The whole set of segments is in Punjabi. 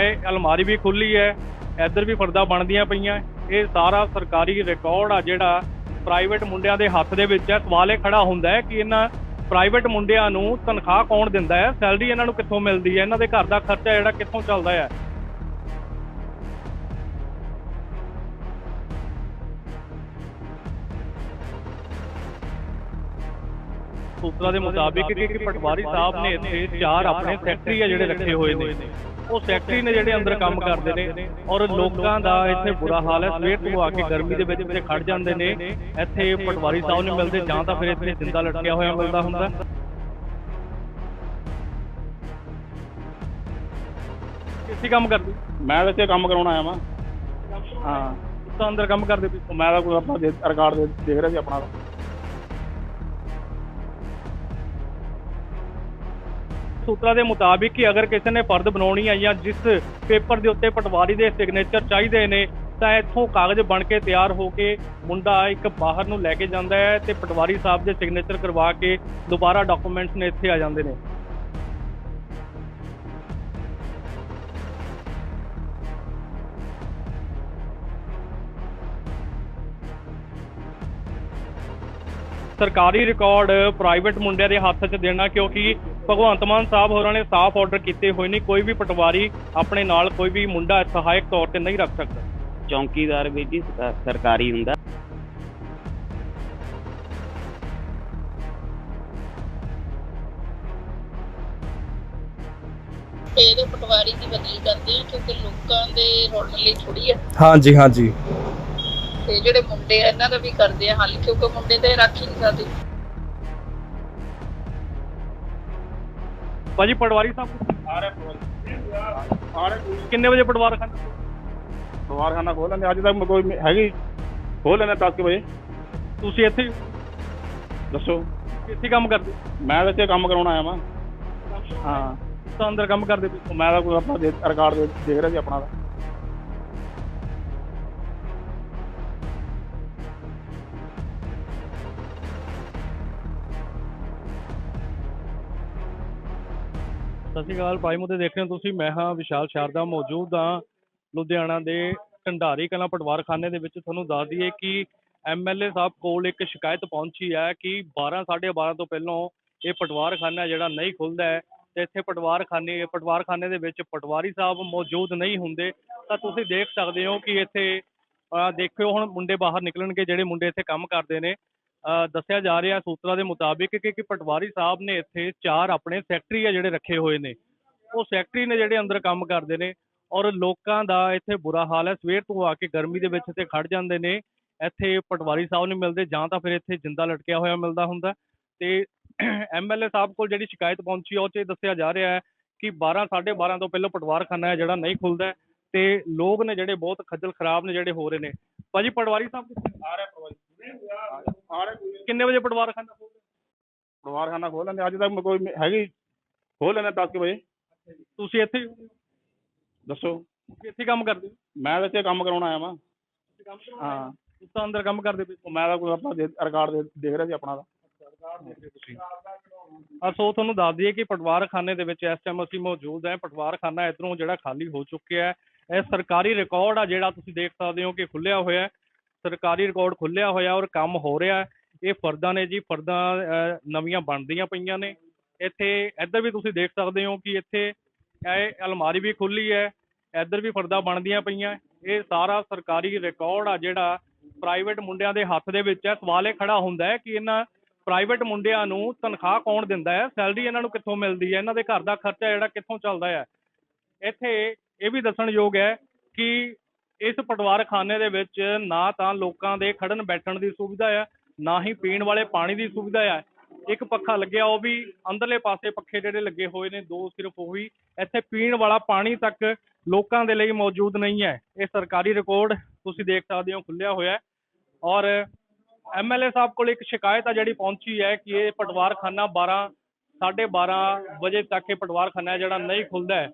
ਇਹ ਅਲਮਾਰੀ ਵੀ ਖੁੱਲੀ ਹੈ, ਇੱਧਰ ਵੀ ਫਰਦਾ ਬਣਦੀਆਂ ਪਈਆਂ। ਇਹ ਸਾਰਾ ਸਰਕਾਰੀ ਰਿਕਾਰਡ ਆ ਜਿਹੜਾ ਪ੍ਰਾਈਵੇਟ ਮੁੰਡਿਆਂ ਦੇ ਹੱਥ ਦੇ ਵਿੱਚ ਹੈ। ਸਵਾਲ ਇਹ ਖੜਾ ਹੁੰਦਾ ਹੈ ਕਿ ਇਹਨਾਂ ਪ੍ਰਾਈਵੇਟ ਮੁੰਡਿਆਂ ਨੂੰ ਤਨਖਾਹ ਕੌਣ ਦਿੰਦਾ ਹੈ? ਸੈਲਰੀ ਇਹਨਾਂ ਨੂੰ ਕਿੱਥੋਂ ਮਿਲਦੀ ਹੈ? ਇਹਨਾਂ ਦੇ ਘਰ ਦਾ ਖਰਚਾ ਜਿਹੜਾ ਕਿੱਥੋਂ ਚੱਲਦਾ ਹੈ? ਸੂਤਰਾਂ ਦੇ ਮੁਤਾਬਿਕ ਕਿ ਕਿ ਪਟਵਾਰੀ ਸਾਹਿਬ ਨੇ ਇੱਥੇ ਚਾਰ ਆਪਣੇ ਸੈਕਟਰੀ ਆ ਜਿਹੜੇ ਰੱਖੇ ਹੋਏ ਨੇ। ਉਹ ਸੈਕਟਰੀ ਨੇ ਜਿਹੜੇ ਅੰਦਰ ਕੰਮ ਕਰਦੇ ਨੇ ਔਰ ਲੋਕਾਂ ਦਾ ਇੱਥੇ ਬੁਰਾ ਹਾਲ ਹੈ। ਸਵੇਰ ਤੋਂ ਆ ਕੇ ਗਰਮੀ ਦੇ ਵਿੱਚ ਇੱਥੇ ਖੜ ਜਾਂਦੇ ਨੇ। ਇੱਥੇ ਪਟਵਾਰੀ ਸਾਹਿਬ ਨੂੰ ਮਿਲਦੇ ਜਾਂ ਤਾਂ ਫਿਰ ਇੱਥੇ ਜਿੰਦਾ ਲਟਕਿਆ ਹੋਇਆ ਮਿਲਦਾ ਹੁੰਦਾ। ਕਿਸੇ ਕੰਮ ਕਰਦੇ? ਮੈਂ ਇੱਥੇ ਕੰਮ ਕਰਾਉਣ ਆਇਆ ਵਾਂ। ਹਾਂ। ਤਾਂ ਅੰਦਰ ਕੰਮ ਕਰਦੇ ਮੈਂ ਤਾਂ ਕੋਈ ਆਪਣਾ ਰਿਕਾਰਡ ਦੇਖ ਰਿਹਾ ਸੀ ਆਪਣਾ। ਸੂਤਰਾਂ ਦੇ ਮੁਤਾਬਿਕ ਕਿ ਅਗਰ ਕਿਸੇ ਨੇ ਫਰਦ ਬਣਾਉਣੀ ਹੈ ਜਾਂ ਜਿਸ ਪੇਪਰ ਦੇ ਉੱਤੇ ਪਟਵਾਰੀ ਦੇ ਸਿਗਨੇਚਰ ਚਾਹੀਦੇ ਨੇ, ਤਾਂ ਇੱਥੋਂ ਕਾਗਜ਼ ਬਣ ਕੇ ਤਿਆਰ ਹੋ ਕੇ ਮੁੰਡਾ ਇੱਕ ਬਾਹਰ ਨੂੰ ਲੈ ਕੇ ਜਾਂਦਾ ਹੈ ਤੇ ਪਟਵਾਰੀ ਸਾਹਿਬ ਦੇ ਸਿਗਨੇਚਰ ਕਰਵਾ ਕੇ ਦੁਬਾਰਾ ਡਾਕੂਮੈਂਟਸ ਨੇ ਇੱਥੇ ਆ ਜਾਂਦੇ ਨੇ। ਸਰਕਾਰੀ ਰਿਕਾਰਡ ਪ੍ਰਾਈਵੇਟ ਮੁੰਡਿਆਂ ਦੇ ਹੱਥ 'ਚ ਦੇਣਾ ਕਿਉਂਕਿ ਭਗਵੰਤ ਮਾਨ ਸਾਹਿਬ ਹੋਰਾਂ ਨੇ ਸਾਫ਼ ਆਰਡਰ ਕੀਤੇ ਹੋਏ ਨੇ ਕੋਈ ਵੀ ਪਟਵਾਰੀ ਆਪਣੇ ਨਾਲ ਕੋਈ ਵੀ ਮੁੰਡਾ ਸਹਾਇਕ ਤੌਰ ਤੇ ਨਹੀਂ ਰੱਖ ਸਕਦਾ। ਚੌਂਕੀਦਾਰ ਵੀ ਜੀ ਸਰਕਾ- ਸਰਕਾਰੀ ਹੁੰਦਾ। ਤੇ ਇਹਦੇ ਪਟਵਾਰੀ ਦੀ ਬਦਲੀ ਕਰਦੇ ਆ ਕਿਉਂਕਿ ਲੋਕਾਂ ਦੇ ਰੋਣ ਲਈ ਥੋੜੀ ਆ। ਹਾਂਜੀ ਹਾਂਜੀ। ਤੇ ਜਿਹੜੇ ਮੁੰਡੇ ਆ ਇਹਨਾਂ ਦਾ ਵੀ ਕਰਦੇ ਆ ਹੱਲ ਕਿਉਂਕਿ ਮੁੰਡੇ ਤੇ ਰੱਖ ਹੀ ਨਹੀਂ ਸਕਦੇ। ਭਾਜੀ ਪਟਵਾਰੀ ਸਾਹਿਬ ਆ ਰਿਹਾ ਪਟਵਾਰੀ। ਆ ਰਿਹਾ ਕਿੰਨੇ ਵਜੇ ਪਟਵਾਰ ਖਾਨਾ ਪਟਵਾਰਖਾਨਾ ਖੋਲ ਲੈਂਦੇ। ਅੱਜ ਤੱਕ ਕੋਈ ਹੈਗੀ? ਖੋਲ ਲੈਂਦੇ 10 ਵਜੇ। ਤੁਸੀਂ ਇੱਥੇ? ਦੱਸੋ। ਇੱਥੇ ਕੰਮ ਕਰਦੇ? ਮੈਂ ਤਾਂ ਇੱਥੇ ਕੰਮ ਕਰਾਉਣ ਆਇਆ ਵਾਂ। ਹਾਂ। ਤਾਂ ਅੰਦਰ ਕੰਮ ਕਰਦੇ ਮੈਂ ਤਾਂ ਕੋਈ ਆਪਣਾ ਦੇ- ਰਿਕਾਰਡ ਦੇ- ਦੇਖ ਰਿਹਾ ਸੀ ਆਪਣਾ ਤਾਂ। ਸਤਿ ਸ਼੍ਰੀ ਅਕਾਲ ਭਾਈ ਮੁੱਦੇ ਦੇਖ ਰਹੇ ਹੋ ਤੁਸੀਂ। ਮੈਂ ਹਾਂ ਵਿਸ਼ਾਲ ਸ਼ਾਰਦਾ, ਮੌਜੂਦ ਹਾਂ ਲੁਧਿਆਣਾ ਦੇ ਢੰਡਾਰੀ ਕਲਾਂ ਪਟਵਾਰਖਾਨੇ ਦੇ ਵਿੱਚ। ਤੁਹਾਨੂੰ ਦੱਸ ਦਈਏ ਕਿ ਐਮਐਲਏ ਸਾਹਿਬ ਕੋਲ ਇੱਕ ਸ਼ਿਕਾਇਤ ਪਹੁੰਚੀ ਹੈ ਕਿ 12 12:30 ਤੋਂ ਪਹਿਲਾਂ ਇਹ ਪਟਵਾਰਖਾਨਾ ਜਿਹੜਾ ਨਹੀਂ ਖੁੱਲਦਾ ਹੈ। ਤੇ ਇੱਥੇ ਪਟਵਾਰਖਾਨੇ ਪਟਵਾਰਖਾਨੇ ਦੇ ਵਿੱਚ ਪਟਵਾਰੀ ਸਾਹਿਬ ਮੌਜੂਦ ਨਹੀਂ ਹੁੰਦੇ। ਤਾਂ ਤੁਸੀਂ ਦੇਖ ਸਕਦੇ ਹੋ ਕਿ ਇੱਥੇ ਦੇਖਿਓ ਹੁਣ ਮੁੰਡੇ ਬਾਹਰ ਨਿਕਲਣਗੇ, ਜਿਹੜੇ ਮੁੰਡੇ ਇੱਥੇ ਕੰਮ ਕਰਦੇ ਨੇ। ਦੱਸਿਆ ਜਾ ਰਿਹਾ ਸੂਤਰਾਂ ਦੇ ਮੁਤਾਬਿਕ ਕਿ ਕਿ ਪਟਵਾਰੀ ਸਾਹਿਬ ਨੇ ਇੱਥੇ ਚਾਰ ਆਪਣੇ ਸੈਕਟਰੀ ਆ ਜਿਹੜੇ ਰੱਖੇ ਹੋਏ ਨੇ। ਉਹ ਸੈਕਟਰੀ ਨੇ ਜਿਹੜੇ ਅੰਦਰ ਕੰਮ ਕਰਦੇ ਨੇ ਔਰ ਲੋਕਾਂ ਦਾ ਇੱਥੇ ਬੁਰਾ ਹਾਲ ਹੈ। ਸਵੇਰ ਤੋਂ ਆ ਕੇ ਗਰਮੀ ਦੇ ਵਿੱਚ ਇੱਥੇ ਖੜ ਜਾਂਦੇ ਨੇ। ਇੱਥੇ ਪਟਵਾਰੀ ਸਾਹਿਬ ਨੂੰ ਮਿਲਦੇ, ਜਾਂ ਤਾਂ ਫਿਰ ਇੱਥੇ ਜਿੰਦਾ ਲਟਕਿਆ ਹੋਇਆ ਮਿਲਦਾ ਹੁੰਦਾ। ਤੇ ਐਮਐਲਏ ਸਾਹਿਬ ਕੋਲ ਜਿਹੜੀ ਸ਼ਿਕਾਇਤ ਪਹੁੰਚੀ ਉਹ 'ਚ ਇਹ ਦੱਸਿਆ ਜਾ ਰਿਹਾ ਹੈ ਕਿ 12 12:30 ਤੋਂ ਪਹਿਲਾਂ ਪਟਵਾਰਖਾਨਾ ਹੈ ਜਿਹੜਾ ਨਹੀਂ ਖੁੱਲਦਾ ਹੈ। ਤੇ ਲੋਕ ਨੇ ਜਿਹੜੇ ਬਹੁਤ ਖੱਜਲ ਖਰਾਬ ਨੇ ਜਿਹੜੇ ਹੋ ਰਹੇ ਨੇ। ਭਾਜੀ, ਪਟਵਾਰੀ ਸਾਹਿਬ ਕਿੱਥੇ? ਆ ਰਿਹਾ ਪਟਵਾਰੀ ਕਿੰਨੇ ਵਜੇ ਪਟਵਾਰਖਾਨਾ ਖੁੱਲਦਾ ਪਟਵਾਰਖਾਨਾ ਖੋਲ ਲੈਂਦੇ ਅੱਜ ਤੱਕ ਕੋਈ ਹੈਗੀ। ਖੋਲ ਲੈਂਦੇ 10 ਵਜੇ। ਤੁਸੀਂ ਇੱਥੇ ਹੀ ਹੋ? ਦੱਸੋ। ਤੁਸੀਂ ਇੱਥੇ ਹੀ ਕੰਮ ਕਰਦੇ ਹੋ? ਮੈਂ ਤਾਂ ਇੱਥੇ ਕੰਮ ਕਰਾਉਣ ਆਇਆ ਵਾਂ। ਹਾਂ। ਤੁਸੀਂ ਤਾਂ ਅੰਦਰ ਕੰਮ ਕਰਦੇ ਪਏ ਉਹ ਮੈਂ ਤਾਂ ਕੋਈ ਆਪਣਾ ਦੇ- ਰਿਕਾਰਡ ਦੇ- ਦੇਖ ਰਿਹਾ ਸੀ ਆਪਣਾ ਤਾਂ। ਆ ਸੋ ਤੁਹਾਨੂੰ ਦੱਸ ਦਈਏ ਕਿ ਪਟਵਾਰਖਾਨੇ ਦੇ ਵਿੱਚ ਇਸ ਟਾਈਮ ਅਸੀਂ ਮੌਜੂਦ ਹਾਂ। ਪਟਵਾਰਖਾਨਾ ਇਧਰੋਂ ਜਿਹੜਾ ਖਾਲੀ ਹੋ ਚੁੱਕਿਆ ਹੈ। ਇਹ ਸਰਕਾਰੀ ਰਿਕਾਰਡ ਆ ਜਿਹੜਾ ਤੁਸੀਂ ਦੇਖ ਸਕਦੇ ਹੋ ਕਿ ਖੁੱਲਿਆ ਹੋਇਆ ਹੈ। ਸਰਕਾਰੀ ਰਿਕਾਰਡ ਖੁੱਲਿਆ ਹੋਇਆ ਔਰ ਕੰਮ ਹੋ ਰਿਹਾ ਇਹ ਫਰਦਾਂ ਨੇ ਜੀ, ਫਰਦਾਂ ਨਵੀਆਂ ਬਣਦੀਆਂ ਪਈਆਂ ਨੇ। ਇੱਥੇ ਇੱਧਰ ਵੀ ਤੁਸੀਂ ਦੇਖ ਸਕਦੇ ਹੋ ਕਿ ਇੱਥੇ ਇਹ ਅਲਮਾਰੀ ਵੀ ਖੁੱਲੀ ਹੈ। ਇੱਧਰ ਵੀ ਫਰਦਾਂ ਬਣਦੀਆਂ ਪਈਆਂ। ਇਹ ਸਾਰਾ ਸਰਕਾਰੀ ਰਿਕਾਰਡ ਆ ਜਿਹੜਾ ਪ੍ਰਾਈਵੇਟ ਮੁੰਡਿਆਂ ਦੇ ਹੱਥ ਦੇ ਵਿੱਚ ਹੈ। ਸਵਾਲ ਇਹ ਖੜਾ ਹੁੰਦਾ ਹੈ ਕਿ ਇਹਨਾਂ ਪ੍ਰਾਈਵੇਟ ਮੁੰਡਿਆਂ ਨੂੰ ਤਨਖਾਹ ਕੌਣ ਦਿੰਦਾ ਹੈ? ਸੈਲਰੀ ਇਹਨਾਂ ਨੂੰ ਕਿੱਥੋਂ ਮਿਲਦੀ ਹੈ? ਇਹਨਾਂ ਦੇ ਘਰ ਦਾ ਖਰਚਾ ਜਿਹੜਾ ਕਿੱਥੋਂ ਚੱਲਦਾ ਹੈ? ਇੱਥੇ ਇਹ ਵੀ ਦੱਸਣਯੋਗ ਹੈ ਕਿ ਇਸ ਪਟਵਾਰਖਾਨੇ ਦੇ ਵਿੱਚ ਨਾ ਤਾਂ ਲੋਕਾਂ ਦੇ ਖੜਨ ਬੈਠਣ ਦੀ ਸੁਵਿਧਾ ਹੈ ਨਾ ਹੀ ਪੀਣ ਵਾਲੇ ਪਾਣੀ ਦੀ ਸੁਵਿਧਾ ਹੈ ਇੱਕ ਪੱਖਾ ਲੱਗਿਆ, ਉਹ ਵੀ ਅੰਦਰਲੇ ਪਾਸੇ ਪੱਖੇ ਜਿਹੜੇ ਲੱਗੇ ਹੋਏ ਨੇ, ਦੋ ਸਿਰਫ ਉਹੀ। ਇੱਥੇ ਪੀਣ ਵਾਲਾ ਪਾਣੀ ਤੱਕ ਲੋਕਾਂ ਦੇ ਲਈ ਮੌਜੂਦ ਨਹੀਂ ਹੈ। ਇਹ ਸਰਕਾਰੀ ਰਿਕਾਰਡ ਤੁਸੀਂ ਦੇਖ ਸਕਦੇ ਹੋ ਖੁੱਲਿਆ ਹੋਇਆ ਹੈ। ਔਰ ਐਮਐਲਏ ਸਾਹਿਬ ਕੋਲ ਇੱਕ ਸ਼ਿਕਾਇਤ ਆ ਜਿਹੜੀ ਪਹੁੰਚੀ ਹੈ ਕਿ ਇਹ ਪਟਵਾਰਖਾਨਾ 12 12:30 ਵਜੇ ਤੱਕ ਇਹ ਪਟਵਾਰਖਾਨਾ ਜਿਹੜਾ ਨਹੀਂ ਖੁੱਲਦਾ ਹੈ।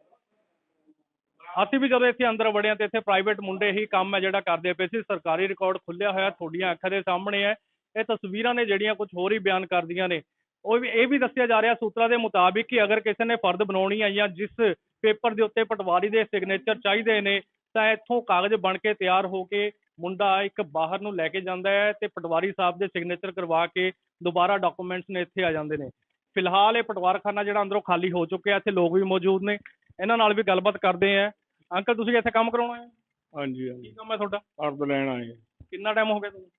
ਅਸੀਂ ਵੀ ਜਦੋਂ ਇੱਥੇ ਅੰਦਰ ਵੜਿਆ ਤੇ ਇੱਥੇ ਪ੍ਰਾਈਵੇਟ ਮੁੰਡੇ ਹੀ ਕੰਮ ਹੈ ਜਿਹੜਾ ਕਰਦੇ ਪਏ ਸੀ, ਸਰਕਾਰੀ ਰਿਕਾਰਡ ਖੁੱਲਿਆ ਹੋਇਆ, ਤੁਹਾਡੀਆਂ ਅੱਖਾਂ ਦੇ ਸਾਹਮਣੇ ਹੈ। ਇਹ ਤਸਵੀਰਾਂ ਨੇ ਜਿਹੜੀਆਂ ਕੁਝ ਹੋਰ ਹੀ ਬਿਆਨ ਕਰਦੀਆਂ ਨੇ। ਉਹ ਵੀ, ਇਹ ਵੀ ਦੱਸਿਆ ਜਾ ਰਿਹਾ ਸੂਤਰਾਂ ਦੇ ਮੁਤਾਬਿਕ ਕਿ ਅਗਰ ਕਿਸੇ ਨੇ ਫਰਦ ਬਣਾਉਣੀ ਹੈ ਜਾਂ ਜਿਸ ਪੇਪਰ ਦੇ ਉੱਤੇ ਪਟਵਾਰੀ ਦੇ ਸਿਗਨੇਚਰ ਚਾਹੀਦੇ ਨੇ, ਤਾਂ ਇੱਥੋਂ ਕਾਗਜ਼ ਬਣ ਕੇ ਤਿਆਰ ਹੋ ਕੇ ਮੁੰਡਾ ਇੱਕ ਬਾਹਰ ਨੂੰ ਲੈ ਕੇ ਜਾਂਦਾ ਹੈ ਤੇ ਪਟਵਾਰੀ ਸਾਹਿਬ ਦੇ ਸਿਗਨੇਚਰ ਕਰਵਾ ਕੇ ਦੁਬਾਰਾ ਡਾਕੂਮੈਂਟਸ ਨੇ ਇੱਥੇ ਆ ਜਾਂਦੇ ਨੇ। ਫਿਲਹਾਲ ਇਹ ਪਟਵਾਰਖਾਨਾ ਜਿਹੜਾ ਅੰਦਰੋਂ ਖਾਲੀ ਹੋ ਚੁੱਕਿਆ, ਇੱਥੇ ਲੋਕ ਵੀ ਮੌਜੂਦ ਨੇ। ਇਹਨਾਂ ਨਾਲ ਵੀ ਗੱਲਬਾਤ ਕਰਦੇ ਆ। ਅੰਕਲ ਤੁਸੀਂ ਇੱਥੇ ਕੰਮ ਕਰਾਉਣਾ ਹੈ? ਹਾਂਜੀ ਕੀ ਹਾਂਜੀ ਕੰਮ ਹੈ ਤੁਹਾਡਾ? ਅਰਦ ਲੈਣਾ ਹੈ ਕਿੰਨਾ ਟਾਈਮ ਹੋ ਗਿਆ ਤੁਹਾਨੂੰ?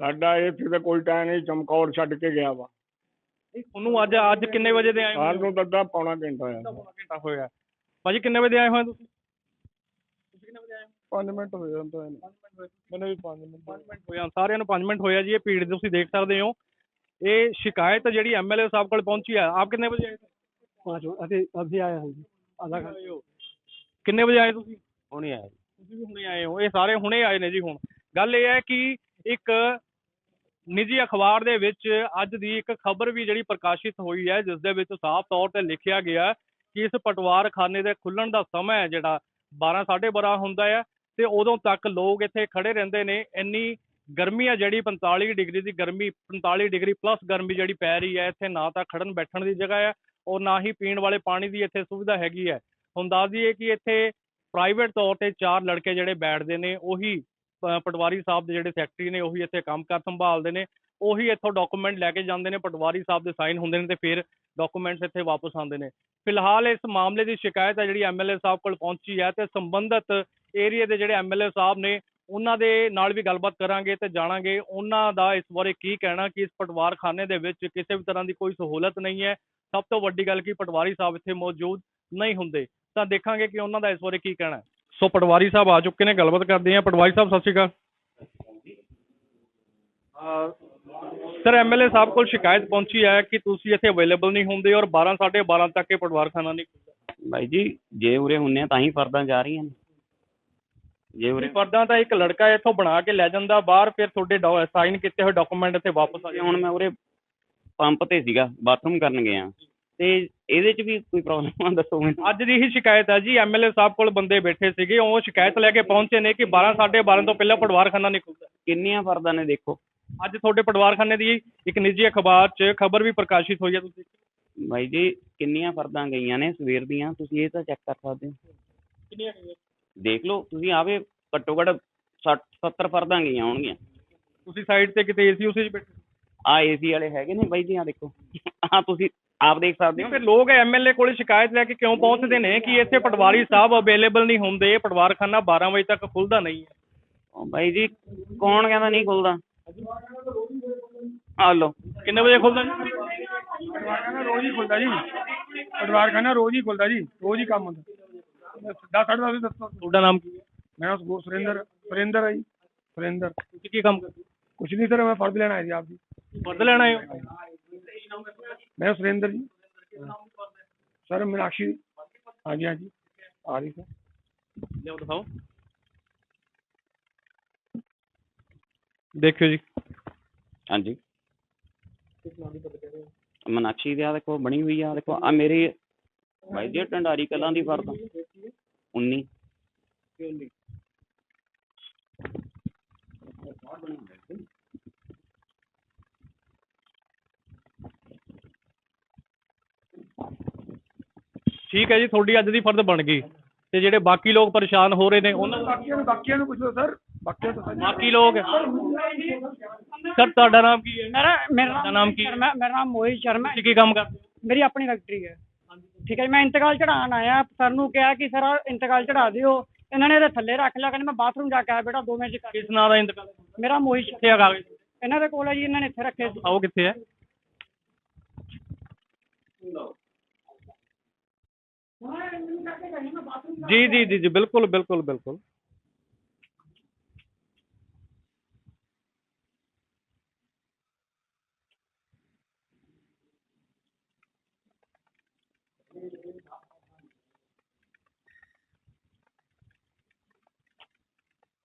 ਸਾਡਾ ਇੱਥੇ ਤਾਂ ਕੋਈ ਟਾਈਮ ਨਹੀਂ ਚਮਕੌਰ ਛੱਡ ਕੇ ਗਿਆ ਵਾ। ਤੁਹਾਨੂੰ ਅੱਜ ਅੱਜ ਕਿੰਨੇ ਵਜੇ ਦੇ ਆਏ ਹੋ? ਸਾਰ ਨੂੰ ਦੱਦਾ ਪੌਣਾ ਘੰਟਾ ਹੋਇਆ। ਪੌਣਾ ਘੰਟਾ ਹੋਇਆ। ਭਾਜੀ ਕਿੰਨੇ ਵਜੇ ਆਏ ਹੋਏ ਹੋ ਤੁਸੀਂ? ਤੁਸੀਂ ਕਿੰਨੇ ਵਜੇ ਆਏ ਹੋ? 5 ਮਿੰਟ ਹੋ ਜਾਂਦਾ ਮੈਨੂੰ ਵੀ 5 ਮਿੰਟ ਪੰਜ ਮਿੰਟ ਹੋਇਆ ਸਾਰਿਆਂ ਨੂੰ 5 ਮਿੰਟ ਹੋਇਆ ਜੀ। ਇਹ ਭੀੜ ਤੁਸੀਂ ਦੇਖ ਸਕਦੇ ਹੋ। ਇਹ ਸ਼ਿਕਾਇਤ ਜਿਹੜੀ ਐਮਐਲਏ ਸਾਹਿਬ ਕੋਲ ਪਹੁੰਚੀ ਹੈ ਆਪ ਕਿੰਨੇ ਵਜੇ ਆਏ थे? पाँच बजे अभी अभी आया है जी आधा ਕਿੰਨੇ ਵਜੇ ਆਏ ਤੁਸੀਂ? ਹੁਣੇ ਆਏ। ਤੁਸੀਂ ਵੀ ਹੁਣੇ ਆਏ ਹੋ। ਇਹ ਸਾਰੇ ਹੁਣੇ ਆਏ ਨੇ ਜੀ ਹੁਣ। ਗੱਲ ਇਹ ਹੈ ਕਿ ਇੱਕ ਨਿੱਜੀ ਅਖਬਾਰ ਦੇ ਵਿੱਚ ਅੱਜ ਦੀ ਇੱਕ ਖਬਰ ਵੀ ਜਿਹੜੀ ਪ੍ਰਕਾਸ਼ਿਤ ਹੋਈ ਹੈ ਜਿਸ ਦੇ ਵਿੱਚ ਸਾਫ਼ ਤੌਰ ਤੇ ਲਿਖਿਆ ਗਿਆ ਕਿ ਇਸ ਪਟਵਾਰਖਾਨੇ ਦੇ ਖੁੱਲਣ ਦਾ ਸਮਾਂ ਹੈ ਜਿਹੜਾ 12 12:30 ਹੁੰਦਾ ਹੈ ਤੇ ਉਦੋਂ ਤੱਕ ਲੋਕ ਇੱਥੇ ਖੜੇ ਰਹਿੰਦੇ ਨੇ। ਇੰਨੀ ਗਰਮੀ ਹੈ ਜਿਹੜੀ 45 ਡਿਗਰੀ ਦੀ ਗਰਮੀ 45 ਡਿਗਰੀ ਪਲੱਸ ਗਰਮੀ ਜਿਹੜੀ ਪੈ ਰਹੀ ਹੈ ਇੱਥੇ ਨਾ ਤਾਂ ਖੜਨ ਬੈਠਣ ਦੀ ਜਗ੍ਹਾ ਹੈ ਔਰ ਨਾ ਹੀ ਪੀਣ ਵਾਲੇ ਪਾਣੀ ਦੀ ਇੱਥੇ ਸੁਵਿਧਾ ਹੈਗੀ ਹੈ। ਹੁਣ ਦੱਸ ਦਈਏ ਕਿ ਇੱਥੇ ਪ੍ਰਾਈਵੇਟ ਤੌਰ ਤੇ ਚਾਰ ਲੜਕੇ ਜਿਹੜੇ ਬੈਠਦੇ ਨੇ, ਉਹੀ ਪਟਵਾਰੀ ਸਾਹਿਬ ਦੇ ਜਿਹੜੇ ਸੈਕਟਰੀ ਨੇ, ਉਹੀ ਇੱਥੇ ਕੰਮਕਾਰ ਸੰਭਾਲਦੇ ਨੇ, ਉਹੀ ਇੱਥੋਂ ਡਾਕੂਮੈਂਟ ਲੈ ਕੇ ਜਾਂਦੇ ਨੇ, ਪਟਵਾਰੀ ਸਾਹਿਬ ਦੇ ਸਾਈਨ ਹੁੰਦੇ ਨੇ ਤੇ ਫਿਰ ਡਾਕੂਮੈਂਟਸ ਇੱਥੇ ਵਾਪਸ ਆਉਂਦੇ ਨੇ। ਫਿਲਹਾਲ ਇਸ ਮਾਮਲੇ ਦੀ ਸ਼ਿਕਾਇਤ ਹੈ ਜਿਹੜੀ ਐਮਐਲਏ ਸਾਹਿਬ ਕੋਲ ਪਹੁੰਚੀ ਹੈ ਤੇ ਸੰਬੰਧਿਤ ਏਰੀਆ ਦੇ ਜਿਹੜੇ ਐਮਐਲਏ ਸਾਹਿਬ ਨੇ ਉਹਨਾਂ ਦੇ ਨਾਲ ਵੀ ਗੱਲਬਾਤ ਕਰਾਂਗੇ ਤੇ ਜਾਣਾਂਗੇ ਉਹਨਾਂ ਦਾ ਇਸ ਬਾਰੇ ਕੀ ਕਹਿਣਾ ਕਿ ਇਸ ਪਟਵਾਰਖਾਨੇ ਦੇ ਵਿੱਚ ਕਿਸੇ ਵੀ ਤਰ੍ਹਾਂ ਦੀ ਕੋਈ ਸਹੂਲਤ ਨਹੀਂ ਹੈ। ਸਭ ਤੋਂ ਵੱਡੀ ਗੱਲ ਕਿ ਪਟਵਾਰੀ ਸਾਹਿਬ ਇੱਥੇ ਮੌਜੂਦ ਨਹੀਂ ਹੁੰਦੇ। ਤਾਂ ਦੇਖਾਂਗੇ ਕਿ ਉਹਨਾਂ ਦਾ ਇਸ ਬਾਰੇ ਕੀ ਕਹਿਣਾ ਸੋ ਪਟਵਾਰੀ ਸਾਹਿਬ ਆ ਚੁੱਕੇ ਨੇ, ਗੱਲਬਾਤ ਕਰਦੇ ਹਾਂ। ਪਟਵਾਰੀ ਸਾਹਿਬ, ਸਤਿ ਸ਼੍ਰੀ ਅਕਾਲ। ਸਰ ਐਮਐਲਏ ਸਾਹਿਬ ਕੋਲ ਸ਼ਿਕਾਇਤ ਪਹੁੰਚੀ ਹੈ ਕਿ ਤੁਸੀਂ ਇੱਥੇ ਅਵੇਲੇਬਲ ਨਹੀਂ ਹੁੰਦੇ ਔਰ 12 12:30 ਤੱਕ ਇਹ ਪਟਵਾਰਖਾਨਾ ਨਹੀਂ ਖੁੱਲ੍ਹਦਾ ਬਾਈ ਜੀ, ਜੇ ਉਰੇ ਹੁੰਨੇ ਆ ਤਾਂ ਹੀ ਫਰਦਾਂ ਜਾ ਰਹੀਆਂ ਨੇ। ਜੇ ਉਰੇ ਫਰਦਾਂ ਤਾਂ ਇੱਕ ਲੜਕਾ ਇੱਥੋਂ ਬਣਾ ਕੇ ਲੈ ਜਾਂਦਾ ਬਾਹਰ ਫਿਰ ਤੁਹਾਡੇ ਸਾਈਨ ਕੀਤੇ ਹੋਏ ਡਾਕੂਮੈਂਟ ਇੱਥੇ ਵਾਪਸ ਆ ਜਾਂਦੇ। ਹੁਣ ਮੈਂ ਉਰੇ ਪੰਪ ਤੇ ਸੀਗਾ ਬਾਥਰੂਮ ਕਰਨ ਗਿਆ ਤੇ ਇਹਦੇ ਚ ਵੀ ਕੋਈ ਪ੍ਰੋਬਲਮ ਆ ਦੱਸੋ ਮੈਨੂੰ। ਅੱਜ ਦੀ ਹੀ ਸ਼ਿਕਾਇਤ ਹੈ ਜੀ ਐਮਐਲਏ ਸਾਹਿਬ ਕੋਲ ਬੰਦੇ ਬੈਠੇ ਸੀਗੇ ਉਹ ਸ਼ਿਕਾਇਤ ਲੈ ਕੇ ਪਹੁੰਚੇ ਨੇ ਕਿ 12 12:30 ਤੋਂ ਪਹਿਲਾਂ ਪਟਵਾਰਖਾਨਾ ਨਹੀਂ ਖੁੱਲਦਾ ਕਿੰਨੀਆਂ ਫਰਦਾਂ ਨੇ ਦੇਖੋ। ਅੱਜ ਤੁਹਾਡੇ ਪਟਵਾਰਖਾਨੇ ਦੀ ਇੱਕ ਨਿੱਜੀ ਅਖਬਾਰ 'ਚ ਖਬਰ ਵੀ ਪ੍ਰਕਾਸ਼ਿਤ ਹੋਈ ਹੈ ਤੁਸੀਂ ਬਾਈ ਜੀ ਕਿੰਨੀਆਂ ਫਰਦਾਂ ਗਈਆਂ ਨੇ ਸਵੇਰ ਦੀਆਂ ਤੁਸੀਂ ਇਹ ਤਾਂ ਚੈੱਕ ਕਰ ਸਕਦੇ ਹੋ। ਕਿੰਨੀਆਂ ਗਈਆਂ? ਦੇਖ ਲਓ ਤੁਸੀਂ ਆਵੇ ਘੱਟੋ ਘੱਟ 60 70 ਫਰਦਾਂ ਗਈਆਂ ਹੋਣਗੀਆਂ। ਤੁਸੀਂ ਸਾਈਡ ਤੇ ਕਿਤੇ ਏਸੀ ਉਸੇ 'ਚ ਬੈਠੇ ਆ ਏਸੀ ਵਾਲੇ ਹੈਗੇ ਨੇ ਬਾਈ ਜੀ ਆ ਦੇਖੋ। ਆ ਤੁਸੀਂ ਆਪ ਦੇਖ ਸਕਦੇ ਹੋ। ਫਿਰ ਲੋਕ ਐਮਐਲਏ ਕੋਲ ਸ਼ਿਕਾਇਤ ਲੈ ਕੇ ਕਿਉਂ ਪਹੁੰਚਦੇ ਨੇ ਕਿ ਇੱਥੇ ਪਟਵਾਰੀ ਸਾਹਿਬ ਅਵੇਲੇਬਲ ਨਹੀਂ ਹੁੰਦੇ? ਪਟਵਾਰਖਾਨਾ 12 ਵਜੇ ਤੱਕ ਖੁੱਲਦਾ ਨਹੀਂ ਹੈ। ਉਹ ਬਾਈ ਜੀ ਕੌਣ ਕਹਿੰਦਾ ਨਹੀਂ ਖੁੱਲਦਾ? ਆ ਲਓ। ਕਿੰਨੇ ਵਜੇ ਖੁੱਲਦਾ ਜੀ? ਪਟਵਾਰਖਾਨਾ ਰੋਜ਼ ਹੀ ਖੁੱਲਦਾ ਜੀ। ਪਟਵਾਰਖਾਨਾ ਰੋਜ਼ ਹੀ ਖੁੱਲਦਾ ਜੀ। ਰੋਜ਼ ਹੀ ਕੰਮ ਹੁੰਦਾ। ਦਸ ਸਾਢੇ ਦਸ ਦੱਸੋ। ਤੁਹਾਡਾ ਨਾਮ ਕੀ ਹੈ? ਮੇਰਾ ਨਾਮ ਸੁਰਿੰਦਰ ਸੁਰਿੰਦਰ ਹੈ ਜੀ। ਸੁਰਿੰਦਰ। ਤੁਸੀਂ ਕੀ ਕੰਮ ਕਰਦੇ? ਕੁਛ ਨਹੀਂ ਸਰ ਮੈਂ ਫਰਜ਼ ਲੈਣ ਆਇਆ ਜੀ ਆਪ ਜੀ। ਫਰਦ ਲੈਣਾ ਹੈ? ਮੇਰਾ ਸੁਰਿੰਦਰ ਜੀ। ਸਰ ਮੀਨਾਕਸ਼ੀ। ਹਾਂਜੀ ਹਾਂਜੀ। ਆ ਰਹੀ ਸਰ। ਲਿਆਓ ਦਿਖਾਓ। ਦੇਖਿਓ ਜੀ। ਹਾਂਜੀ। ਮਨਾਕਸ਼ੀ ਦੇ ਆ ਦੇਖੋ ਬਣੀ ਹੋਈ ਆ। ਦੇਖੋ ਆ ਮੇਰੀ ਬਾਈ ਜੀ ਢੰਡਾਰੀ ਕਲਾਂ ਦੀ ਫਰਦ 19 ਠੀਕ ਹੈ ਜੀ ਤੁਹਾਡੀ ਅੱਜ ਦੀ ਫਰਦ ਬਣ ਗਈ। ਤੇ ਜਿਹੜੇ ਬਾਕੀ ਲੋਕ ਪਰੇਸ਼ਾਨ ਹੋ ਰਹੇ ਨੇ ਉਹਨਾਂ ਨੂੰ ਬਾਕੀਆਂ ਨੂੰ ਬਾਕੀਆਂ ਨੂੰ ਪੁੱਛੋ ਸਰ। ਬਾਕੀਆਂ ਤੋਂ ਬਾਕੀ ਲੋਕ ਸਰ ਤੁਹਾਡਾ ਨਾਮ ਕੀ ਹੈ? ਮੇਰਾ ਮੇਰਾ ਨਾਮ ਕੀ ਹੈ? ਮੇਰਾ ਨਾਮ ਮੋਹਿਤ ਸ਼ਰਮਾ ਹੈ। ਤੁਸੀਂ ਕੀ ਕੰਮ ਕਰਦੇ ਹੋ? ਮੇਰੀ ਆਪਣੀ ਫੈਕਟਰੀ ਹੈ। ਠੀਕ ਹੈ ਜੀ, ਮੈਂ ਇੰਤਕਾਲ ਚੜਾਉਣ ਆਇਆ ਸਰ ਨੂੰ ਕਿਹਾ ਕਿ ਸਰ ਇੰਤਕਾਲ ਚੜਾ ਦਿਓ। ਇਹਨਾਂ ਨੇ ਇਹਦੇ ਥੱਲੇ ਰੱਖ ਲਿਆ ਕਹਿੰਦੇ ਮੈਂ ਬਾਥਰੂਮ ਜਾ ਕੇ ਆਇਆ ਬੇਟਾ 2 ਮਿੰਟ ਚ ਕਰ ਕਿਸ ਨਾਂ ਦਾ ਇੰਤਕਾਲ? ਮੇਰਾ ਮੋਹਿਤ ਸ਼ਰਮਾ ਆ ਕਾਗਜ਼ ਇਹਨਾਂ ਦੇ ਕੋਲ ਹੈ ਜੀ ਇਹਨਾਂ ਨੇ ਇੱਥੇ ਰੱਖੇ ਸੀ। ਆਓ ਕਿੱਥੇ ਹੈ? ਜੀ ਜੀ ਜੀ ਜੀ ਬਿਲਕੁਲ ਬਿਲਕੁਲ ਬਿਲਕੁਲ।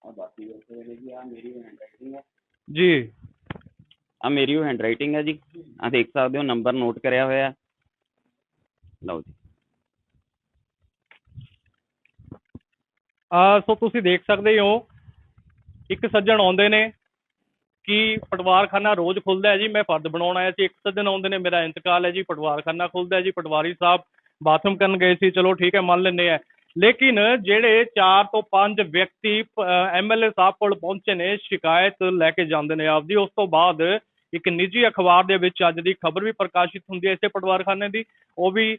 ਆ ਬਾਕੀ ਜੀ ਆ ਮੇਰੀ ਹੈਂਡਰਾਈਟਿੰਗ ਹੈ ਜੀ। ਆ ਮੇਰੀ ਉਹ ਹੈਂਡਰਾਈਟਿੰਗ ਹੈ ਜੀ। ਆ ਦੇਖ ਸਕਦੇ ਹੋ ਨੰਬਰ ਨੋਟ ਕਰਿਆ ਹੋਇਆ। ਲਓ ਜੀ। ਆ ਸੋ ਤੁਸੀਂ ਦੇਖ ਸਕਦੇ ਹੋ ਇੱਕ ਸੱਜਣ ਆਉਂਦੇ ਨੇ ਕਿ ਪਟਵਾਰਖਾਨਾ ਰੋਜ਼ ਖੁੱਲਦਾ ਹੈ ਜੀ ਮੈਂ ਫਰਦ ਬਣਾਉਣ ਆਇਆ ਸੀ ਇੱਕ ਸੱਜਣ ਆਉਂਦੇ ਨੇ ਮੇਰਾ ਇੰਤਕਾਲ ਹੈ ਜੀ ਪਟਵਾਰਖਾਨਾ ਖੁੱਲਦਾ ਹੈ ਜੀ ਪਟਵਾਰੀ ਸਾਹਿਬ ਬਾਥਰੂਮ ਕਰਨ ਗਏ ਸੀ ਚਲੋ ਠੀਕ ਹੈ ਮੰਨ ਲੈਂਦੇ ਆ। ਲੇਕਿਨ ਜਿਹੜੇ 4 ਤੋਂ 5 ਵਿਅਕਤੀ ਐਮਐਲਏ ਸਾਹਿਬ ਕੋਲ ਪਹੁੰਚੇ ਨੇ, ਸ਼ਿਕਾਇਤ ਲੈ ਕੇ ਜਾਂਦੇ ਨੇ ਆਪਦੀ। ਉਸ ਤੋਂ ਬਾਅਦ ਇੱਕ ਨਿੱਜੀ ਅਖਬਾਰ ਦੇ ਵਿੱਚ ਅੱਜ ਦੀ ਖਬਰ ਵੀ ਪ੍ਰਕਾਸ਼ਿਤ ਹੁੰਦੀ ਹੈ ਇਸੇ ਪਟਵਾਰਖਾਨੇ ਦੀ। ਉਹ ਵੀ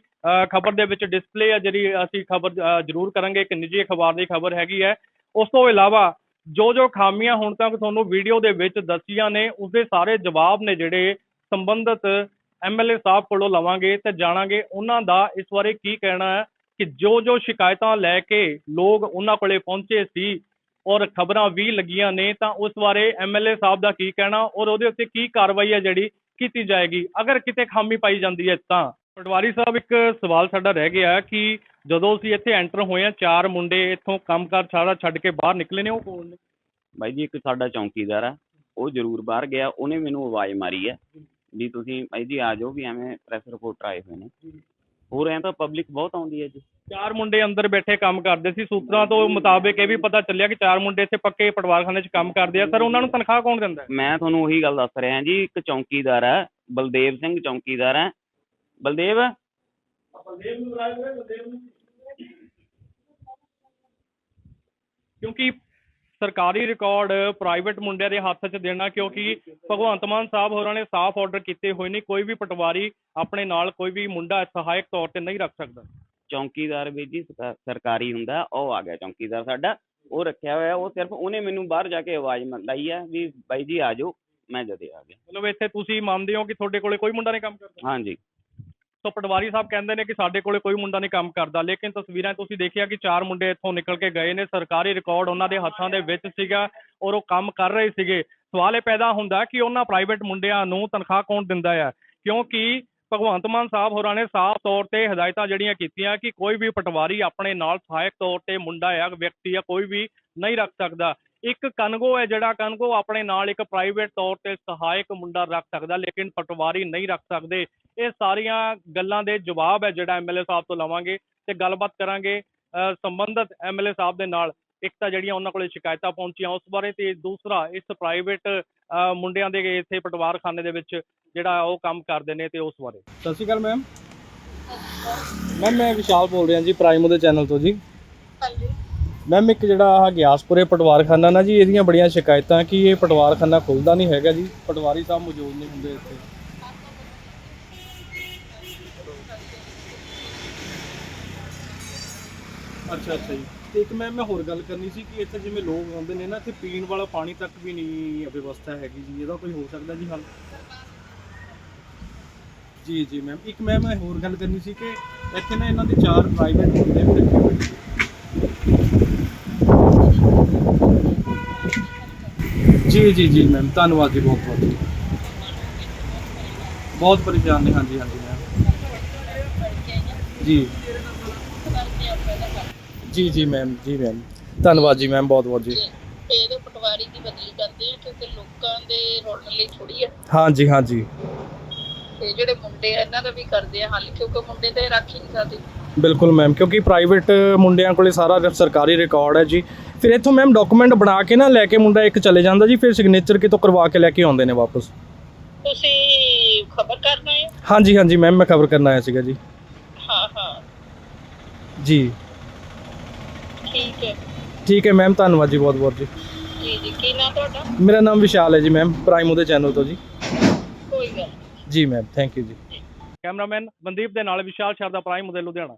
ਖਬਰ ਦੇ ਵਿੱਚ ਡਿਸਪਲੇ ਹੈ ਜਿਹੜੀ ਅਸੀਂ ਖਬਰ ਜ਼ਰੂਰ ਕਰਾਂਗੇ। ਇੱਕ ਨਿੱਜੀ ਅਖਬਾਰ ਦੀ ਖਬਰ ਹੈਗੀ ਹੈ। ਉਸ ਤੋਂ ਇਲਾਵਾ ਜੋ ਜੋ ਖਾਮੀਆਂ ਹੁਣ ਤੱਕ ਤੁਹਾਨੂੰ ਵੀਡੀਓ ਦੇ ਵਿੱਚ ਦੱਸੀਆਂ ਨੇ, ਉਸਦੇ ਸਾਰੇ ਜਵਾਬ ਨੇ ਜਿਹੜੇ ਸੰਬੰਧਿਤ ਐਮਐਲਏ ਸਾਹਿਬ ਕੋਲੋਂ ਲਵਾਂਗੇ ਤੇ ਜਾਣਾਂਗੇ। ਉਹਨਾਂ ਦਾ ਇਸ ਬਾਰੇ ਕੀ ਕਹਿਣਾ ਹੈ ਕਿ ਜੋ ਜੋ ਸ਼ਿਕਾਇਤਾਂ ਲੈ ਕੇ ਲੋਕ ਉਹਨਾਂ ਕੋਲੇ ਪਹੁੰਚੇ ਸੀ ਔਰ ਖਬਰਾਂ ਵੀ ਲੱਗੀਆਂ ਨੇ ਤਾਂ ਉਸ ਬਾਰੇ ਐਮਐਲਏ ਸਾਹਿਬ ਦਾ ਕੀ ਕਹਿਣਾ ਔਰ ਉਹਦੇ ਉੱਤੇ ਕੀ ਕਾਰਵਾਈ ਹੈ ਜਿਹੜੀ ਕੀਤੀ ਜਾਏਗੀ? ਅਗਰ ਕਿਤੇ ਖਾਮੀ ਪਾਈ ਜਾਂਦੀ ਹੈ ਤਾਂ। ਪਟਵਾਰੀ ਸਾਹਿਬ ਇੱਕ ਸਵਾਲ ਸਾਡਾ ਰਹਿ ਗਿਆ ਕਿ ਜਦੋਂ ਅਸੀਂ ਇੱਥੇ ਐਂਟਰ ਹੋਏ ਆ ਚਾਰ ਮੁੰਡੇ ਇੱਥੋਂ ਕੰਮਕਾਰ ਸਾਰਾ ਛੱਡ ਕੇ ਬਾਹਰ ਨਿਕਲੇ ਨੇ ਉਹ ਕੌਣ ਨੇ? ਬਾਈ ਜੀ ਇੱਕ ਸਾਡਾ ਚੌਂਕੀਦਾਰ ਆ ਉਹ ਜ਼ਰੂਰ ਬਾਹਰ ਗਿਆ ਉਹਨੇ ਮੈਨੂੰ ਆਵਾਜ਼ ਮਾਰੀ ਹੈ। ਵੀ ਤੁਸੀਂ ਬਾਈ ਜੀ ਆ ਜਾਓ ਵੀ ਐਵੇਂ ਪ੍ਰੈਸ ਰਿਪੋਰਟਰ ਆਏ ਹੋਏ ਨੇ। ਹੋਰ ਐਂ ਤਾਂ ਪਬਲਿਕ ਬਹੁਤ ਆਉਂਦੀ ਹੈ ਜੀ। ਚਾਰ ਮੁੰਡੇ ਅੰਦਰ ਬੈਠੇ ਕੰਮ ਕਰਦੇ ਸੀ ਸੂਤਰਾਂ ਤੋਂ ਮੁਤਾਬਿਕ ਇਹ ਵੀ ਪਤਾ ਚੱਲਿਆ ਕਿ ਚਾਰ ਮੁੰਡੇ ਇੱਥੇ ਪੱਕੇ ਪਟਵਾਰਖਾਨੇ 'ਚ ਕੰਮ ਕਰਦੇ ਆ। ਸਰ ਉਹਨਾਂ ਨੂੰ ਤਨਖਾਹ ਕੌਣ ਦਿੰਦਾ? ਹੈ ਮੈਂ ਤੁਹਾਨੂੰ ਉਹੀ ਗੱਲ ਦੱਸ ਰਿਹਾ ਜੀ ਇੱਕ ਚੌਂਕੀਦਾਰ ਹੈ ਬਲਦੇਵ ਸਿੰਘ ਚੌਂਕੀਦਾਰ ਹੈ। ਬਲਦੇਵ? ਕਿਉਂਕਿ ਸਰਕਾਰੀ ਰਿਕਾਰਡ ਪ੍ਰਾਈਵੇਟ ਮੁੰਡਿਆਂ ਦੇ ਹੱਥ 'ਚ ਦੇਣਾ ਕਿਉਂਕਿ ਭਗਵੰਤ ਮਾਨ ਸਾਹਿਬ ਹੋਰਾਂ ਨੇ ਸਾਫ਼ ਆਰਡਰ ਕੀਤੇ ਹੋਏ ਨੇ ਕੋਈ ਵੀ ਪਟਵਾਰੀ ਆਪਣੇ ਨਾਲ ਕੋਈ ਵੀ ਮੁੰਡਾ ਸਹਾਇਕ ਤੌਰ ਤੇ ਨਹੀਂ ਰੱਖ ਸਕਦਾ। ਚੌਂਕੀਦਾਰ ਵੀ ਜੀ ਸਰਕਾ- ਸਰਕਾਰੀ ਹੁੰਦਾ ਉਹ ਆ ਗਿਆ ਚੌਂਕੀਦਾਰ ਸਾਡਾ ਉਹ ਰੱਖਿਆ ਹੋਇਆ ਉਹ ਸਿਰਫ ਉਹਨੇ ਮੈਨੂੰ ਬਾਹਰ ਜਾ ਕੇ ਆਵਾਜ਼ ਮ- ਲਾਈ ਹੈ ਵੀ ਬਾਈ ਜੀ ਆ ਜਾਓ ਮੈਂ ਜਦੇ ਆ ਗਿਆ। ਮਤਲਬ ਇੱਥੇ ਤੁਸੀਂ ਮੰਨਦੇ ਹੋ ਕਿ ਤੁਹਾਡੇ ਕੋਲੇ ਕੋਈ ਮੁੰਡਾ ਨਹੀਂ ਕੰਮ ਕਰਦਾ? ਹਾਂਜੀ। ਸੋ ਪਟਵਾਰੀ ਸਾਹਿਬ ਕਹਿੰਦੇ ਨੇ ਕਿ ਸਾਡੇ ਕੋਲੇ ਕੋਈ ਮੁੰਡਾ ਨਹੀਂ ਕੰਮ ਕਰਦਾ, ਲੇਕਿਨ ਤਸਵੀਰਾਂ ਤੁਸੀਂ ਦੇਖਿਆ ਕਿ ਚਾਰ ਮੁੰਡੇ ਇੱਥੋਂ ਨਿਕਲ ਕੇ ਗਏ ਨੇ, ਸਰਕਾਰੀ ਰਿਕਾਰਡ ਉਹਨਾਂ ਦੇ ਹੱਥਾਂ ਦੇ ਵਿੱਚ ਸੀਗਾ ਔਰ ਉਹ ਕੰਮ ਕਰ ਰਹੇ ਸੀਗੇ। ਸਵਾਲ ਇਹ ਪੈਦਾ ਹੁੰਦਾ ਕਿ ਉਹਨਾਂ ਪ੍ਰਾਈਵੇਟ ਮੁੰਡਿਆਂ ਨੂੰ ਤਨਖਾਹ ਕੌਣ ਦਿੰਦਾ ਹੈ ਕਿਉਂਕਿ ਭਗਵੰਤ ਮਾਨ ਸਾਹਿਬ ਹੋਰਾਂ ਨੇ ਸਾਫ਼ ਤੌਰ ਤੇ ਹਦਾਇਤਾਂ ਜਿਹੜੀਆਂ ਕੀਤੀਆਂ ਕਿ ਕੋਈ ਵੀ ਪਟਵਾਰੀ ਆਪਣੇ ਨਾਲ ਸਹਾਇਕ ਤੌਰ ਤੇ ਮੁੰਡਾ ਆ, ਵਿਅਕਤੀ ਆ, ਕੋਈ ਵੀ ਨਹੀਂ ਰੱਖ ਸਕਦਾ। ਇੱਕ ਕਨਗੋ ਹੈ ਜਿਹੜਾ ਕਨਗੋ ਆਪਣੇ ਨਾਲ ਇੱਕ ਪ੍ਰਾਈਵੇਟ ਤੌਰ ਤੇ ਸਹਾਇਕ ਮੁੰਡਾ ਰੱਖ ਸਕਦਾ, ਲੇਕਿਨ ਪਟਵਾਰੀ ਨਹੀਂ ਰੱਖ ਸਕਦੇ। ਇਹ ਸਾਰੀਆਂ ਗੱਲਾਂ ਦੇ ਜਵਾਬ ਹੈ ਜਿਹੜਾ ਐਮਐਲਏ ਸਾਹਿਬ ਤੋਂ ਲਵਾਂਗੇ ਤੇ ਗੱਲਬਾਤ ਕਰਾਂਗੇ ਸੰਬੰਧਿਤ ਐਮਐਲਏ ਸਾਹਿਬ ਦੇ ਨਾਲ। ਇੱਕ ਤਾਂ ਜਿਹੜੀਆਂ ਉਹਨਾਂ ਕੋਲੇ ਸ਼ਿਕਾਇਤਾਂ ਪਹੁੰਚੀਆਂ ਉਸ ਬਾਰੇ ਤੇ ਦੂਸਰਾ ਇਸ ਪ੍ਰਾਈਵੇਟ ਮੁੰਡਿਆਂ ਦੇ ਇੱਥੇ ਪਟਵਾਰਖਾਨੇ ਦੇ ਵਿੱਚ ਜਿਹੜਾ ਉਹ ਕੰਮ ਕਰਦੇ ਨੇ ਤੇ ਉਸ ਬਾਰੇ। ਸਤਿ ਸ਼੍ਰੀ ਅਕਾਲ ਮੈਮ। ਮੈਮ ਮੈਂ ਵਿਸ਼ਾਲ ਬੋਲ ਰਿਹਾ ਜੀ ਪ੍ਰਾਈਮੋ ਦੇ ਚੈਨਲ ਤੋਂ ਜੀ। ਹਾਂਜੀ। ਮੈਮ ਇੱਕ ਜਿਹੜਾ ਆਹ ਗਿਆਸਪੁਰੇ ਪਟਵਾਰਖਾਨਾ ਨਾ ਜੀ ਇਹਦੀਆਂ ਬੜੀਆਂ ਸ਼ਿਕਾਇਤਾਂ ਕਿ ਇਹ ਪਟਵਾਰਖਾਨਾ ਖੁੱਲਦਾ ਨਹੀਂ ਹੈਗਾ ਜੀ ਪਟਵਾਰੀ ਸਾਹਿਬ ਮੌਜੂਦ ਨਹੀਂ ਹੁੰਦੇ ਇੱਥੇ। ਅੱਛਾ ਅੱਛਾ ਜੀ। ਤੇ ਇੱਕ ਮੈਮ ਮੈਂ ਹੋਰ ਗੱਲ ਕਰਨੀ ਸੀ ਕਿ ਇੱਥੇ ਜਿਵੇਂ ਲੋਕ ਆਉਂਦੇ ਨੇ ਨਾ, ਇੱਥੇ ਪੀਣ ਵਾਲਾ ਪਾਣੀ ਤੱਕ ਵੀ ਨਹੀਂ ਵਿਵਸਥਾ ਹੈਗੀ ਜੀ। ਇਹਦਾ ਕੋਈ ਹੋ ਸਕਦਾ ਜੀ ਹੱਲ? ਜੀ ਜੀ ਮੈਮ ਇੱਕ ਮੈਮ ਮੈਂ ਹੋਰ ਗੱਲ ਕਰਨੀ ਸੀ ਕਿ ਇੱਥੇ ਨਾ ਇਹਨਾਂ ਦੇ ਚਾਰ ਪ੍ਰਾਈਵੇਟ ਹੁੰਦੇ ਨੇ। ਜੀ ਜੀ ਜੀ ਮੈਮ ਧੰਨਵਾਦ ਜੀ, ਬਹੁਤ ਬਹੁਤ। ਬਹੁਤ ਪਰੇਸ਼ਾਨ ਨੇ। ਹਾਂਜੀ ਹਾਂਜੀ ਮੈਮ ਜੀ। ਜੀ ਜੀ ਮੈਮ ਜੀ ਮੈਮ ਧੰਨਵਾਦ ਜੀ ਮੈਮ ਬਹੁਤ ਬਹੁਤ ਜੀ। ਇਹਦੇ ਪਟਵਾਰੀ ਦੀ ਬਦਲੀ ਕਰਦੇ ਆ ਕਿਉਂਕਿ ਲੋਕਾਂ ਦੇ ਰੋਣ ਲਈ ਥੋੜੀ ਆ। ਹਾਂਜੀ ਹਾਂਜੀ ਤੇ ਜਿਹੜੇ ਮੁੰਡੇ ਆ ਇਹਨਾਂ ਦਾ ਵੀ ਕਰਦੇ ਆ ਹੱਲ ਕਿਉਂਕਿ ਮੁੰਡੇ ਤੇ ਰੱਖ ਹੀ ਨਹੀਂ ਸਕਦੇ। ਬਿਲਕੁਲ ਮੈਮ ਕਿਉਂਕਿ ਪ੍ਰਾਈਵੇਟ ਮੁੰਡਿਆਂ ਕੋਲੇ ਸਾਰਾ ਸਰਕਾਰੀ ਰਿਕਾਰਡ ਹੈ ਜੀ। ਫਿਰ ਇੱਥੋਂ ਮੈਮ ਡਾਕੂਮੈਂਟ ਬਣਾ ਕੇ ਨਾ ਲੈ ਕੇ ਮੁੰਡਾ ਇੱਕ ਚਲੇ ਜਾਂਦਾ ਜੀ ਫਿਰ ਸਿਗਨੇਚਰ ਕਿਤੋਂ ਕਰਵਾ ਕੇ ਲੈ ਕੇ ਆਉਂਦੇ ਨੇ ਵਾਪਸ। ਤੁਸੀਂ ਖਬਰ ਕਰਨਾ ਹੈ? ਹਾਂਜੀ ਹਾਂਜੀ ਮੈਮ ਮੈਂ ਖਬਰ ਕਰਨ ਆਇਆ ਸੀਗਾ ਜੀ। ਹਾਂ ਹਾਂ। ਜੀ। ਠੀਕ ਹੈ ਮੈਮ ਧੰਨਵਾਦ ਜੀ ਬਹੁਤ ਬਹੁਤ ਜੀ। ਜੀ ਜੀ ਕੀ ਨਾਂ ਤੁਹਾਡਾ? ਮੇਰਾ ਨਾਮ ਵਿਸ਼ਾਲ ਹੈ ਜੀ ਮੈਮ ਪ੍ਰਾਈਮੋ ਦੇ ਚੈਨਲ ਤੋਂ ਜੀ। ਕੋਈ ਗੱਲ। ਜੀ ਮੈਮ ਥੈਂਕ ਯੂ ਜੀ। ਕੈਮਰਾਮੈਨ ਮਨਦੀਪ ਦੇ ਨਾਲ ਵਿਸ਼ਾਲ ਸ਼ਰਦਾ ਪ੍ਰਾਈਮ ਦੇ ਲੁਧਿਆਣਾ।